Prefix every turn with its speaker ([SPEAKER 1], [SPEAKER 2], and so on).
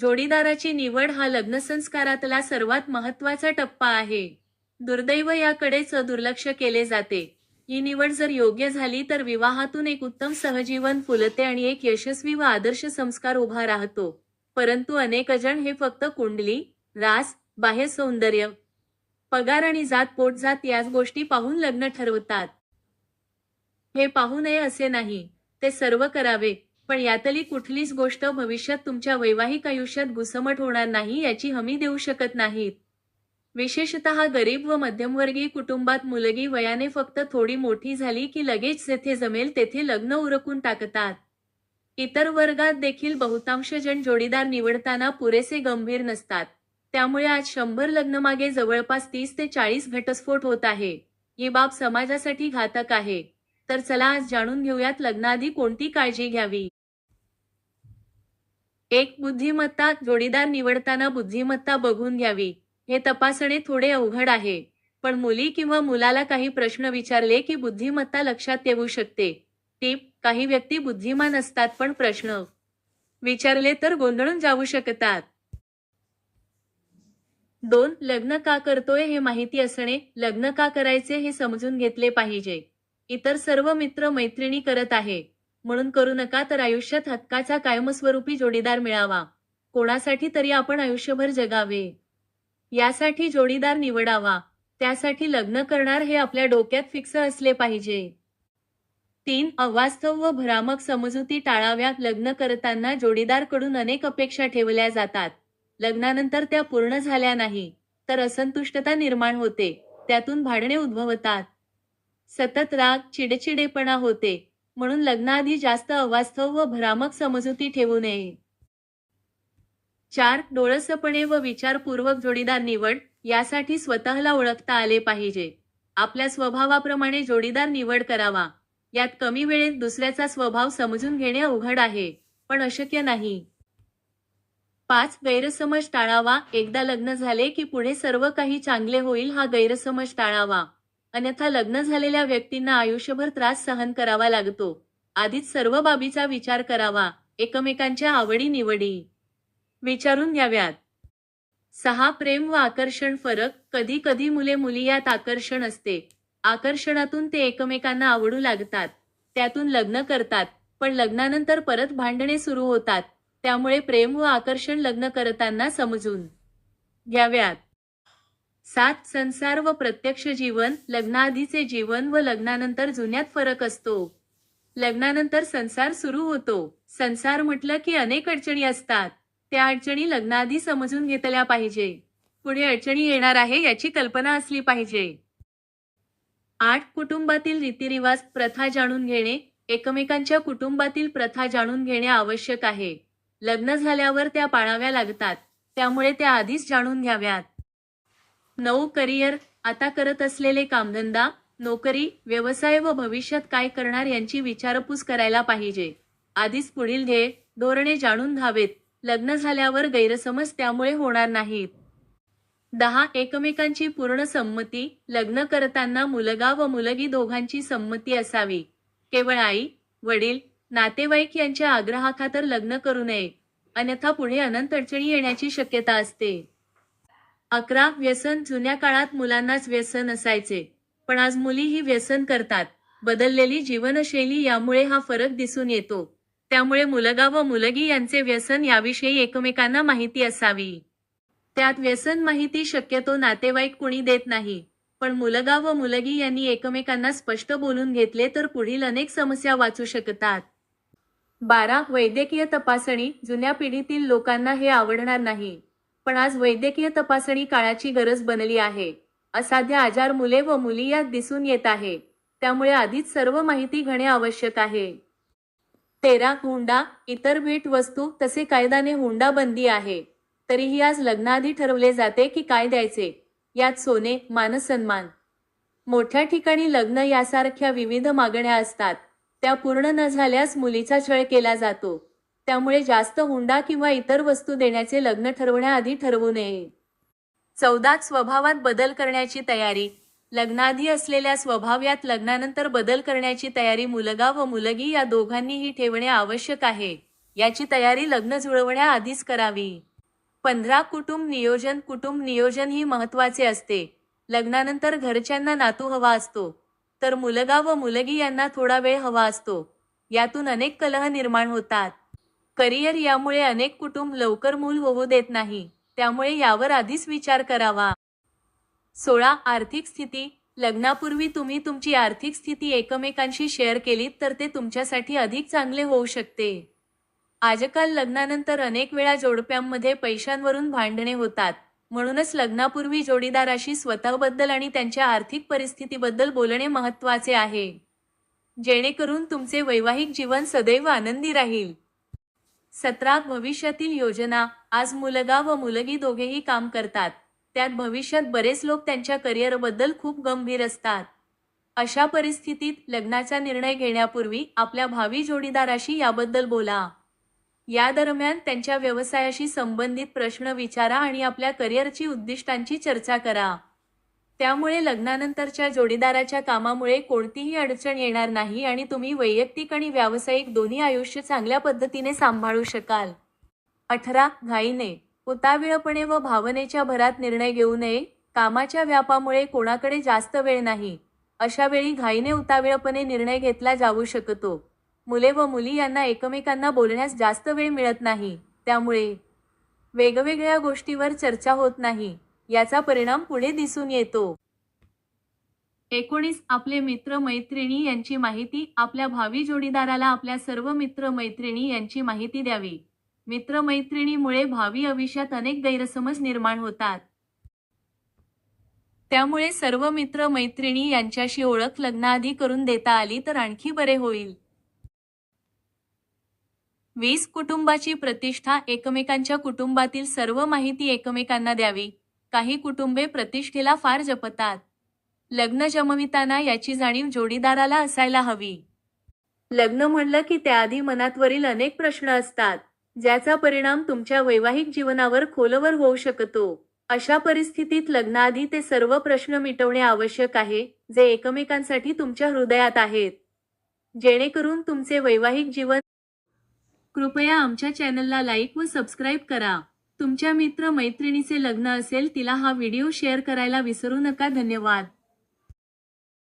[SPEAKER 1] जोडीदाराची निवड हा लग्नसंस्कारातला सर्वात महत्त्वाचा टप्पा आहे. दुर्दैव याकडेच दुर्लक्ष केले जाते. ही निवड जर योग्य झाली तर विवाहातून एक उत्तम सहजीवन फुलते आणि एक यशस्वी व आदर्श संस्कार उभा राहतो. परंतु अनेक जण हे फक्त कुंडली रास बाह्य सौंदर्य पगार आणि जात पोटजात याच गोष्टी पाहून लग्न ठरवतात. हे पाहू नये असे नाही ते सर्व करावे. पण यातली कुठलीच गोष्ट भविष्यात तुमच्या वैवाहिक आयुष्यात घुसमट होणार नाही याची हमी देऊ शकत नाहीत. विशेषतः गरीब व मध्यमवर्गीय कुटुंबात मुलगी वयाने फक्त थोडी मोठी झाली की लगेच जेथे जमेल तेथे लग्न उरकून टाकतात. इतर वर्गात देखील बहुतांश जण जोडीदार निवडताना पुरेसे गंभीर नसतात. त्यामुळे आज शंभर लग्नमागे जवळपास तीस ते चाळीस घटस्फोट होत आहे. ही बाब समाजासाठी घातक आहे. तर चला आज जाणून घेऊयात लग्नाआधी कोणती काळजी घ्यावी. एक बुद्धिमत्ता जोडीदार निवडताना बुद्धिमत्ता बघून घ्यावी. हे तपासणे थोडे अवघड आहे पण मुली किंवा मुलाला काही प्रश्न विचारले की बुद्धिमत्ता लक्षात येऊ शकते. टीप काही व्यक्ती बुद्धिमान असतात पण प्रश्न विचारले तर गोंधळून जाऊ शकतात. दोन लग्न का करतोय हे माहिती असणे लग्न का करायचे हे समजून घेतले पाहिजे. इतर सर्व मित्र मैत्रिणी करत आहे. म्हणून करू नका तर आयुष्यात हक्काचा कायमस्वरूपी जोडीदार मिळावा. कोणासाठी तरी आपण आयुष्यभर जगावे. यासाठी जोडीदार निवडावा. त्यासाठी लग्न करणार हे आपल्या डोक्यात फिक्स असले पाहिजे. तीन अवास्तव व भ्रामक समजुती टाळाव्या. लग्न करताना जोडीदारकडून अनेक अपेक्षा ठेवल्या जातात. लग्नानंतर त्या पूर्ण झाल्या नाही तर असंतुष्टता निर्माण होते. त्यातून भांडणे उद्भवतात. सतत राग चिडचिडेपणा होते. म्हणून लग्नाआधी जास्त अवास्तव व भ्रामक समजुती ठेवू नये. चार डोळसपणे व विचारपूर्वक जोडीदार निवड यासाठी स्वतःला ओळखता आले पाहिजे. आपल्या स्वभावाप्रमाणे जोडीदार निवड करावा. यात कमी वेळेत दुसऱ्याचा स्वभाव समजून घेणे अवघड आहे पण अशक्य नाही. पाच गैरसमज टाळावा. एकदा लग्न झाले की पुढे सर्व काही चांगले होईल हा गैरसमज टाळावा. अन्यथा लग्न झालेल्या व्यक्तींना आयुष्यभर त्रास सहन करावा लागतो. आधीच सर्व बाबीचा विचार करावा एकमेकांच्या आवडी निवडी विचारून घ्याव्यात. सहा प्रेम व आकर्षण फरक. कधी कधी मुले मुली यात आकर्षण असते. आकर्षणातून ते एकमेकांना आवडू लागतात. त्यातून लग्न करतात पण लग्नानंतर परत भांडणे सुरू होतात. त्यामुळे प्रेम व आकर्षण लग्न करताना समजून घ्याव्यात. सात संसार व प्रत्यक्ष जीवन लग्नाआधीचे जीवन व लग्नानंतर जुन्यात फरक असतो. लग्नानंतर संसार सुरू होतो. संसार म्हटलं की अनेक अडचणी असतात. त्या अडचणी लग्नाआधी समजून घेतल्या पाहिजे. पुढे अडचणी येणार आहे याची कल्पना असली पाहिजे. आठ कुटुंबातील रीतिरिवाज प्रथा जाणून घेणे. एकमेकांच्या कुटुंबातील प्रथा जाणून घेणे आवश्यक आहे. लग्न झाल्यावर त्या पाळाव्या लागतात. त्यामुळे त्या आधीच जाणून घ्याव्यात. नऊ करिअर आता करत असलेले कामधंदा नोकरी व्यवसाय व भविष्यात काय करणार यांची विचारपूस करायला पाहिजे. आधीच पुढील ध्येय धोरणे जाणून घ्यावेत. लग्न झाल्यावर गैरसमज त्यामुळे होणार नाहीत. दहा एकमेकांची पूर्ण संमती लग्न करताना मुलगा व मुलगी दोघांची संमती असावी. केवळ आई वडील नातेवाईक यांच्या आग्रहाखातर लग्न करू नये. अन्यथा पुढे अनंत अडचणी येण्याची शक्यता असते. अकरा व्यसन जुन्या काळात मुलांनाच व्यसन असायचे पण आज मुलीही व्यसन करतात. बदललेली जीवनशैली यामुळे हा फरक दिसून येतो. त्यामुळे मुलगा व मुलगी यांचे व्यसन याविषयी एकमेकांना माहिती असावी. त्यात व्यसन माहिती शक्यतो नातेवाईक कुणी देत नाही पण मुलगा व मुलगी यांनी एकमेकांना स्पष्ट बोलून घेतले तर पुढील अनेक समस्या वाचू शकतात. बारा वैद्यकीय तपासणी जुन्या पिढीतील लोकांना हे आवडणार नाही. पण आज वैद्यकीय तपासणी काळाची गरज बनली आहे. असाध्य आजार मुले व मुली यात दिसून येत आहे. त्यामुळे आधीच सर्व माहिती घेणे आवश्यक आहे. तेरा हुंडा इतर भेटवस्तू तसे कायद्याने हुंडा बंदी आहे. तरीही आज लग्नाआधी ठरवले जाते की काय द्यायचे? यात सोने मानसन्मान. मोठ्या ठिकाणी लग्न यासारख्या विविध मागण्या असतात. त्या पूर्ण न झाल्यास मुलीचा छळ केला जातो. त्यामुळे जास्त हुंडा किंवा इतर वस्तू देण्याचे लग्न ठरवण्याआधी ठरवू नये. चौदात स्वभावात बदल करण्याची तयारी. लग्नाआधी असलेल्या स्वभाव यात लग्नानंतर बदल करण्याची तयारी मुलगा व मुलगी या दोघांनीही ठेवणे आवश्यक आहे. याची तयारी लग्न जुळवण्याआधीच करावी. पंधरा कुटुंब नियोजन कुटुंब नियोजन ही महत्त्वाचे असते. लग्नानंतर घरच्यांना नातू हवा असतो. तर मुलगा व मुलगी यांना थोडा वेळ हवा असतो. यातून अनेक कलह निर्माण होतात. करिअर यामुळे अनेक कुटुंब लवकर मूल होऊ देत नाही त्यामुळे यावर आधीच विचार करावा. सोळा आर्थिक स्थिती. लग्नापूर्वी तुम्ही तुमची आर्थिक स्थिती एकमेकांशी शेअर केलीत तर ते तुमच्यासाठी अधिक चांगले होऊ शकते. आजकाल लग्नानंतर अनेक वेळा जोडप्यांमध्ये पैशांवरून भांडणे होतात. म्हणूनच लग्नापूर्वी जोडीदाराशी स्वतःबद्दल आणि त्यांच्या आर्थिक परिस्थितीबद्दल बोलणे महत्त्वाचे आहे. जेणेकरून तुमचे वैवाहिक जीवन सदैव आनंदी राहील. सत्रात भविष्यातील योजना आज मुलगा व मुलगी दोघेही काम करतात. त्यात भविष्यात बरेच लोक त्यांच्या करिअरबद्दल खूप गंभीर असतात. अशा परिस्थितीत लग्नाचा निर्णय घेण्यापूर्वी आपल्या भावी जोडीदाराशी याबद्दल बोला. या दरम्यान त्यांच्या व्यवसायाशी संबंधित प्रश्न विचारा आणि आपल्या करिअरची उद्दिष्टांची चर्चा करा. त्यामुळे लग्नानंतरच्या जोडीदाराच्या कामामुळे कोणतीही अडचण येणार नाही आणि तुम्ही वैयक्तिक आणि व्यावसायिक दोन्ही आयुष्य चांगल्या पद्धतीने सांभाळू शकाल. अठरा घाईने. उतावीळपणे व भावनेच्या भरात निर्णय घेऊ नये. कामाच्या व्यापामुळे कोणाकडे जास्त वेळ नाही. अशा वेळी घाईने उतावीळपणे निर्णय घेतला जाऊ शकतो. मुले व मुली यांना एकमेकांना बोलण्यास जास्त वेळ मिळत नाही. त्यामुळे वेगवेगळ्या गोष्टीवर चर्चा होत नाही. याचा परिणाम पुढे दिसून येतो. एकोणीस आपले मित्र मैत्रिणी यांची माहिती आपल्या भावी जोडीदाराला आपल्या सर्व मित्र मैत्रिणी यांची माहिती द्यावी. मित्रमैत्रिणीमुळे भावी आयुष्यात अनेक गैरसमज निर्माण होतात. त्यामुळे सर्व मित्र मैत्रिणी यांच्याशी ओळख लग्नाआधी करून देता आली तर आणखी बरे होईल. वीस कुटुंबाची प्रतिष्ठा एकमेकांच्या कुटुंबातील सर्व माहिती एकमेकांना द्यावी. काही कुटुंबे प्रतिष्ठेला फार जपतात. लग्न जमविताना याची जाणीव जोडीदाराला असायला हवी. लग्न म्हणलं की त्याआधी मनातवरील अनेक प्रश्न असतात ज्याचा परिणाम तुमच्या वैवाहिक जीवनावर खोलवर होऊ शकतो. अशा परिस्थितीत लग्नाआधी ते सर्व प्रश्न मिटवणे आवश्यक आहे जे एकमेकांसाठी तुमच्या हृदयात आहेत. जेणेकरून तुमचे वैवाहिक जीवन. कृपया आमच्या चॅनलला लाईक व सबस्क्राईब करा. तुमच्या मित्र मैत्रिणीचे लग्न असेल तिला हा व्हिडिओ शेअर करायला विसरू नका. धन्यवाद.